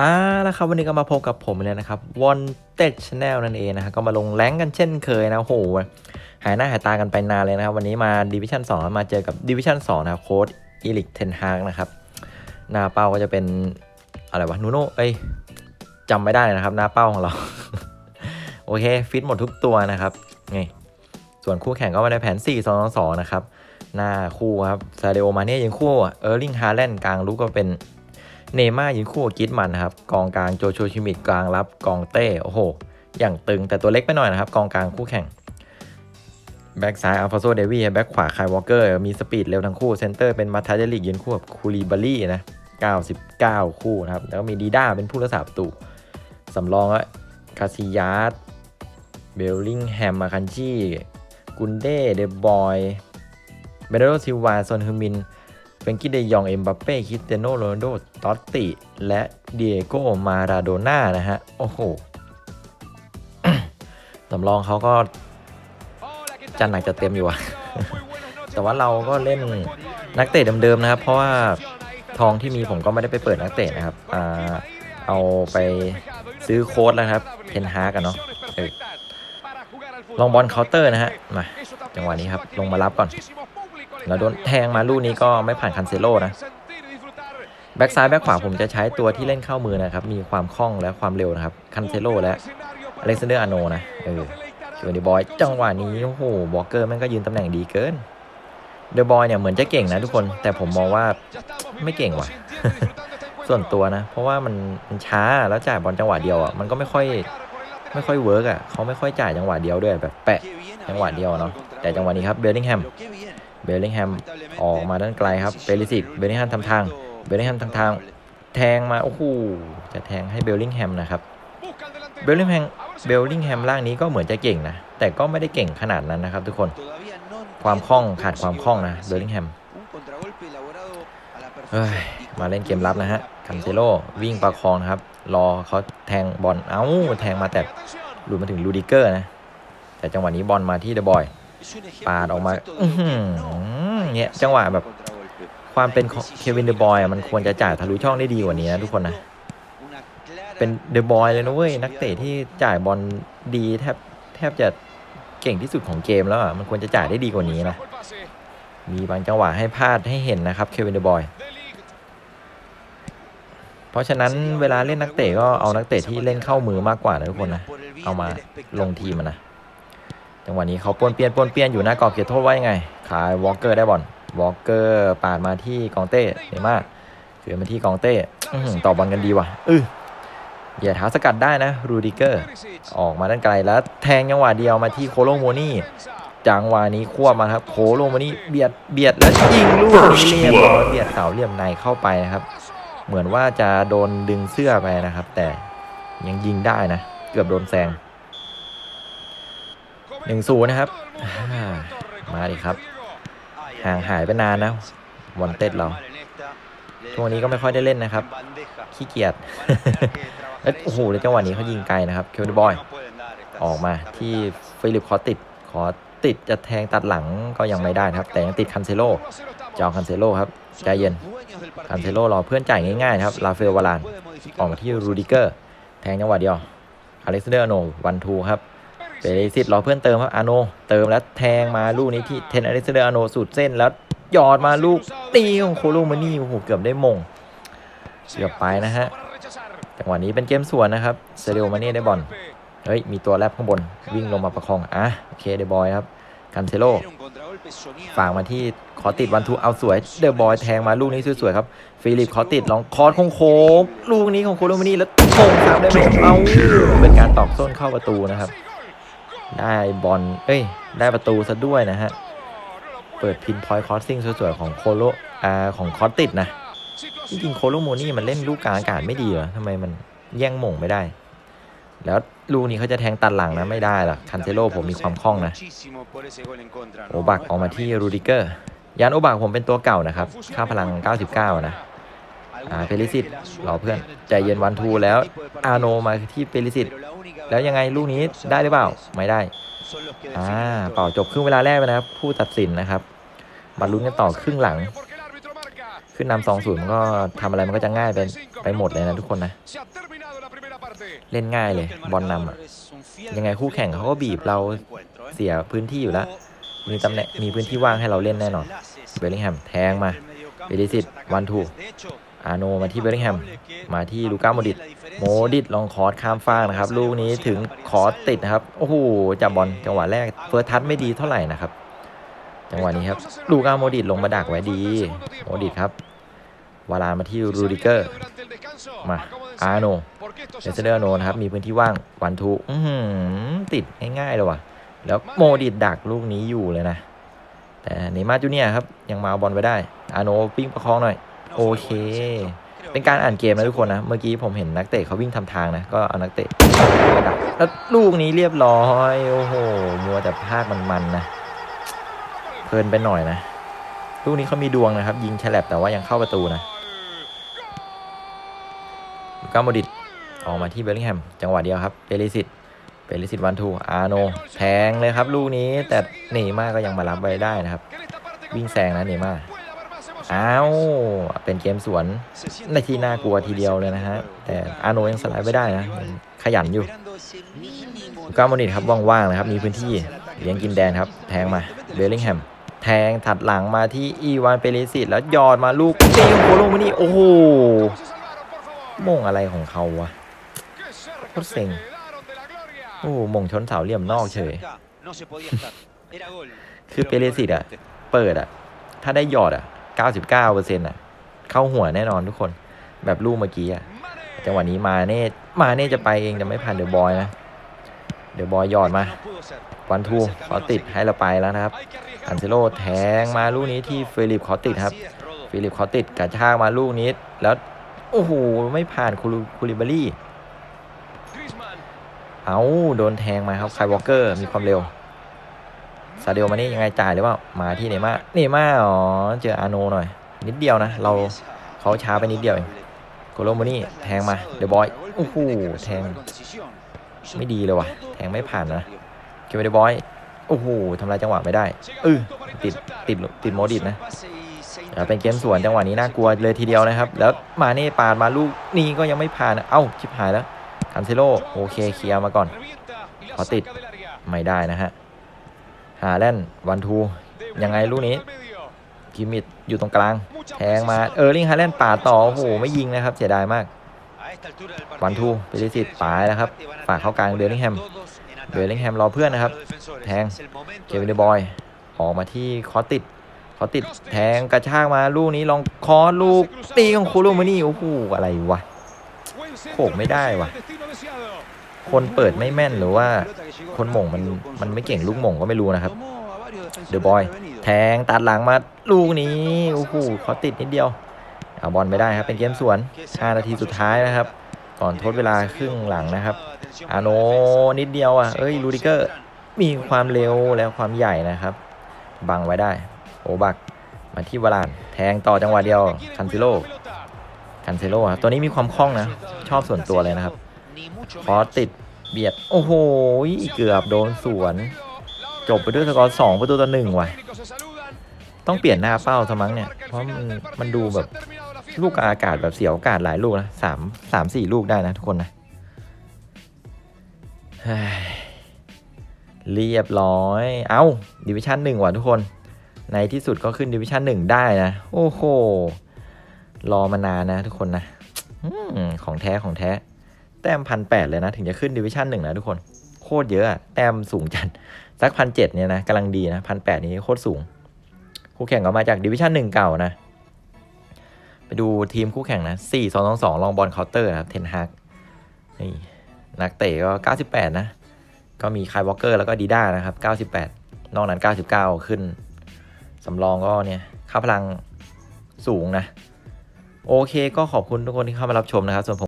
อ่าแล้วครับวันนี้ก็มาพบกับผมเลยนะครับ Wanted Channel นั่นเองนะครับก็มาลงแรงกันเช่นเคยนะโหหายหน้าหายตากันไปนานเลยนะครับ วันนี้มาดิวิชั่น2มาเจอกับดิวิชั่น2นะครับโค้ดอีลิกเทนฮากนะครับหน้าเป้าก็จะเป็นอะไรวะนูโน่เอ้ยจำไม่ได้นะครับ หน้าเป้าของเรา โอเคฟิตหมดทุกตัวนะครับนี่ส่วนคู่แข่งก็มาในแผน 4 2 2 2 นะครับ หน้าคู่ครับซาเดโอมาเน่ยิงคู่เออร์ลิงฮาแลนด์กลางลูกก็เป็น เนม่ายิงคู่กับกิดมันนะครับกองกลางโจโชชิมิดกลางรับกองเต้โอ้โห อย่างตึงแต่ตัวเล็กไปหน่อยนะครับกองกลางคู่แข่งแบ็กซ้ายอัลฟาโซเดวี่แบ็กขวาคายวอลเกอร์ มีสปีดเร็วทั้งคู่เซนเตอร์เป็นมาทาเดลิกยืนคู่กับคูลีบารี่นะ 99 คู่นะครับ แล้วก็มีดีด้าเป็นผู้รักษาประตูสำรองก็คาซิยาสเบลลิงแฮมมาคันจีกุนเด้เดบอยเบเนโดซิวาซอนฮึมิน รงกี้เดยอง เอ็มบัปเป้ คริสเตียโนโรนัลโดตอตติ และเดียโกมาราโดน่านะฮะ โอ้โหสำรองเขาก็จันหนักจะเต็มอยู่อะแต่ว่าเราก็เล่นนักเตะเดิมๆนะครับ เพราะว่าทองที่มีผมก็ไม่ได้ไปเปิดนักเตะนะครับอเอาไปซื้อโค้ดแล้วนะครับเทนฮากันเนาะลองบอลเคาน์เตอร์นะฮะ มา จังหวะนี้ครับ ลงมารับก่อน แล้วโดนแทงมาลูกนี้ก็ไม่ผ่านคันเซโลนะแบ็กซ้ายแบ็กขวาผมจะใช้ตัวที่เล่นเข้ามือนะครับ มีความคล่องและความเร็วนะครับ คันเซโลและอเล็กซานเดอร์อาโนนะ เออส่วนเดบอย จังหวะนี้ โอ้โหบล็อกเกอร์แม่งก็ยืนตำแหน่งดีเกิน เดบอยเนี่ยเหมือนจะเก่งนะทุกคน แต่ผมมองว่าไม่เก่งว่ะ ส่วนตัวนะ เพราะว่ามันมันช้า แล้วจ่ายบอลจังหวะเดียวอะ มันก็ไม่ค่อยไม่ค่อยเวิร์กอะ เขาไม่ค่อยจ่ายจังหวะเดียวด้วยแบบแปะจังหวะเดียวเนาะ แต่จังหวะนี้ครับเบลลิงแฮม เบลลิงแฮมออกมาด้านไกลครับเบลลิสิตเบลลิงแฮมทำทางเบลลิงแฮมทำทาง แทงมาโอ้โหจะแทงให้เบลลิงแฮมนะครับเบลลิงแฮมเบลลิงแฮมล่างนี้ก็เหมือนจะเก่งนะ แต่ก็ไม่ได้เก่งขนาดนั้นนะครับ ทุกคนความคล่องขาดความคล่องนะเบลลิงแฮมเฮ้ยมาเล่นเกมรับนะฮะคันเซโลวิ่งประคองครับ รอเขาแทงบอลเอ้าแทงมาแต่หลุดมาถึงลูดิเกอร์นะ แต่จังหวะนี้บอลมาที่เดอะบอย ปาดออกมาอื้อหือเนี่ยจังหวะแบบความเป็นของเควินเดอะบอยมันควรจะจ่ายทะลุช่องได้ดีกว่านี้นะทุกคนนะ เป็นเดอะบอยเลยนะเว้ย นักเตะที่จ่ายบอลดีแทบแทบจะเก่งที่สุดของเกมแล้วอะ มันควรจะจ่ายได้ดีกว่านี้นะ มีบางจังหวะให้พลาดให้เห็นนะครับเควินเดอะบอยเพราะฉะนั้นเวลาเล่นนักเตะก็เอานักเตะที่เล่นเข้ามือมากกว่านะทุกคนนะ เอามาลงทีมมันนะ จังหวะนี้เขาปวนเปียนปวนเปียนอยู่หน้ากรอบเขตโทษไว้ยังไง ขายวอลเกอร์ได้บอลวอลเกอร์ปาดมาที่กองเต้เนม่าถือมาที่กองเต้ต่อบอลกันดีว่ะอืออย่าท้าสกัดได้นะรูดิเกอร์ ออกมาด้านไกลแล้วแทงจังหวะเดียวมาที่โคโลโมนี่จังหวะนี้ควบมาครับโคโลโมนี่เบียดเบียดแล้วยิงลูกนี้เรียบร้อยเบียดเสาเหลี่ยมในเข้าไปนะครับ เหมือนว่าจะโดนดึงเสื้อไปนะครับ แต่ยังยิงได้นะ เกือบโดนแซง หนึ่งศูนย์นะครับ มาดิครับ ห่างหายไปนานนะวันเต็ดเราช่วงนี้ก็ไม่ค่อยได้เล่นนะครับ ขี้เกียจเอ้ยโอ้โหแล้วจังหวะนี้เขายิงไกลนะครับเควินบอย ออกมาที่ฟิลิปคอติดขอติดจะแทงตัดหลังก็ยังไม่ได้นะครับ แต่ยังติดคันเซโลจอาคันเซโลครับใจเย็นคันเซโลรอเพื่อนจ่ายง่ายๆครับลาเฟลวาลานออกมาที่รูดิเกอร์ แทงจังหวะเดียวอเล็กซานเดอร์โนวันทูครับ เปเรซิตรอเพื่อนเติมครับอาโน เติมแล้วแทงมาลูกนี้ที่เทนอเล็กซเดอร์อาโนสุดเส้นแล้วหยอดมาลูกตีของโคโลมานี่โอ้โหเกือบได้มงเกือบไปนะฮะจังหวะนี้เป็นเกมสวนนะครับเซเรโอมานี่ได้บอลเฮ้ยมีตัวแรปข้างบนวิ่งลงมาประคองอะโอเคเดบอยครับกันเซโลฝากมาที่ขอติดวันทูเอาสวยเดอะบอยแทงมาลูกนี้สวยๆครับฟิลิปขอติดลองคอร์สโค้งลูกนี้ของโคโลมานี่แล้วโค้งตามได้ไหมเอาเป็นการตอกส้นเข้าประตูนะครับ ได้บอล เอ้ย ได้ประตูซะด้วยนะฮะ เปิดพินพอยต์คอร์ซิ่งสวยๆ ของโคโลอ่าของคอร์ติดนะ จริงๆโคโลโมนี่มันเล่นลูกกลางอากาศไม่ดีเหรอทำไมมันแย่งหม่งไม่ได้ แล้วลูกนี้เขาจะแทงตัดหลังนะไม่ได้หรอกคันเซโลผมมีความคล่องนะ โอบักออกมาที่รูดิเกอร์ ยานโอบักผมเป็นตัวเก่านะครับ ค่าพลัง 99 นะอ่าเปริสิตรอเพื่อน ใจเย็นวันทูแล้วอาโนมาที่เปริสิต แล้วยังไงลูกนี้ได้หรือเปล่า ไม่ได้ อ่า เป่าจบครึ่งเวลาแรกไปนะครับ ผู้ตัดสินนะครับ มาลุ้นกันต่อครึ่งหลัง ขึ้นนำสองศูนย์มันก็ทำอะไรมันก็จะง่ายไปไปหมดเลยนะทุกคนนะ เล่นง่ายเลย บอลนำอะ ยังไงคู่แข่งเขาก็บีบเราเสียพื้นที่อยู่แล้ว มีตำแหน่งมีพื้นที่ว่างให้เราเล่นแน่นอน เบลลิงแฮมแทงมาเบลิสิตวันทูอาโนมาที่เบลลิงแฮม มาที่ลูก้าโมดิต โมดิตลองคอร์สข้ามฟากนะครับ ลูกนี้ถึงคอร์สติดนะครับ โอ้โหจับบอลจังหวะแรกเฟิร์สทัชไม่ดีเท่าไหร่นะครับ จังหวะนี้ครับลูก้าโมดิตลงมาดักไว้ดีโมดิตครับวาลานมาที่รูดิเกอร์มาอาโนเดซเดอร์โนนะครับมีพื้นที่ว่างวันทูอื้อหือติดง่ายๆเลยว่ะ แล้วโมดิตดักลูกนี้อยู่เลยนะ แต่เนมาร์จูเนียครับยังมาเอาบอลไว้ได้อาโนปิ้งประคองหน่อย โอเค เป็นการอ่านเกมนะทุกคนนะ เมื่อกี้ผมเห็นนักเตะเขาวิ่งทำทางนะ ก็เอานักเตะมาดักแล้วลูกนี้เรียบร้อย โอ้โห มัวแต่พลาดมันๆนะ เพลินไปหน่อยนะ ลูกนี้เขามีดวงนะครับ ยิงฉลบแต่ว่ายังเข้าประตูนะลูก้าโมดิตออกมาที่เบลลิงแฮม จังหวะเดียวครับ เปริสิตเปริสิตวันทู อาโน แทงเลยครับ ลูกนี้แต่เนม่าก็ยังมารับไว้ได้นะครับ วิ่งแซงนะเนม่า อ้าวเป็นเกมสวนในที่น่ากลัวทีเดียวเลยนะฮะ แต่อาโนยังสไลด์ไม่ได้นะ ขยันอยู่ก้าโมนิตครับว่างๆนะครับ มีพื้นที่เลี้ยงกินแดนครับ แทงมาเบลลิงแฮมแทงถัดหลังมาที่อีวานเปริสิตแล้วยอดมาลูกตีโคโลมานี่โอ้โหมงอะไรของเขาวะโคตรเซ็งโอ้โหมงชนเสาเหลี่ยมนอกเฉย คือเปเรสิตอะเปิดอะถ้าได้ยอดอะ 99เปอร์เซ็นต์อะเข้าหัวแน่นอนทุกคน แบบลูกเมื่อกี้อะจังหวะนี้มาเน่มาเน่จะไปเองจะไม่ผ่านเดอะบอยนะ เดอะบอยหยอดมา วันทูขอติดให้เราไปแล้วนะครับ อันเซโลแทงมาลูกนี้ที่ฟิลิปขอติดครับ ฟิลิปขอติดกระชากมาลูกนี้แล้วโอ้โหไม่ผ่านคูลิบารี่ เอาโดนแทงมาครับไควอลเกอร์มีความเร็วาเดลมานี่ยังไงจ่ายหรือเปล่ามาที่เนม่าเนม่าอ๋อเจออาโนหน่อย นิดเดียวนะ เราเขาช้าไปนิดเดียวเองโกโลโมนี่แทงมาเดอะบอยโอ้โหแทง ไม่ดีเลยว่ะ แทงไม่ผ่านนะเควินเดอะบอยโอ้โหทำลายจังหวะไม่ได้เออติดติดติดโมดิตนะแล้วเป็นเกมสวนจังหวะนี้น่ากลัวเลยทีเดียวนะครับ แล้วมาเน่ปาดมาลูกนี้ก็ยังไม่ผ่านเอ้าชิบหายแล้วคันเซโลโอเคเคลียร์มาก่อนขอติดไม่ได้นะฮะ หาแลนวันทูยังไงลูกนี้กิมมิดอยู่ตรงกลางแทงมาเออร์ลิงฮาแลนด์ปาต่อโอ้โหไม่ยิงนะครับเสียดายมากวันทูเปริสิตปาดแล้วครับฝากเข้ากลางเบลลิงแฮมเบลลิงแฮมรอเพื่อนนะครับ แทงเควินเดบอยออกมาที่คอติดคอติดแทงกระชากมาลูกนี้ลองคอลูกตีของคูลูมานี่โอ้โหอะไรวะโขกไม่ได้วะ คนเปิดไม่แม่นหรือว่าคนหม่งมันมันไม่เก่งลูกหม่งก็ไม่รู้นะครับเดอะบอยแทงตัดหลังมาลูกนี้โอ้โหเขาติดนิดเดียวเอาบอลไม่ได้ครับ เป็นเกมสวน 5 นาทีสุดท้ายนะครับ ก่อนทดเวลาครึ่งหลังนะครับ อาโนนิดเดียวอะเอ้ยลูดิเกอร์ มีความเร็วและความใหญ่นะครับ บังไว้ได้ โอบัก มาที่วาราน แทงต่อจังหวะเดียว คันซิโลคันเซโลครับตัวนี้มีความคล่องนะ ชอบส่วนตัวเลยนะครับ พอติดเบียด โอ้โหเกือบโดนสวน จบไปด้วยสกอร์สองประตูต่อหนึ่งว่ะ ต้องเปลี่ยนหน้าเป้าสมั้งเนี่ย เพราะมันมันดูแบบลูกอากาศแบบเสียโอกาสหลายลูกนะสามสามสี่ลูกได้นะทุกคนนะเฮ้ยเรียบร้อย เอ้าดิวิชั่นหนึ่งว่ะทุกคน ในที่สุดก็ขึ้นดิวิชั่นหนึ่งได้นะ โอ้โห รอมานานนะทุกคนนะอของแท้ของแท้ แต้มพันแปดเลยนะ ถึงจะขึ้นดิวิชั่นหนึ่งนะทุกคน โคตรเยอะแต้มสูงจัดสักพันเจ็ดเนี่ยนะกำลังดีนะพันแปดนี้โคตรสูง คู่แข่งก็มาจากดิวิชั่นหนึ่งเก่านะ ไปดูทีมคู่แข่งนะสี่สองสองสองลองบอลเคาน์เตอร์ครับเทนฮากนี่นักเตะก็เก้าสิบแปดนะ ก็มีคายวอลเกอร์แล้วก็ดีด้านะครับเก้าสิบแปดนอกนั้นเก้าสิบเก้าขึ้นสำรองก็เนี่ยค่าพลังสูงนะ โอเคก็ขอบคุณทุกคนที่เข้ามารับชมนะครับส่วนผม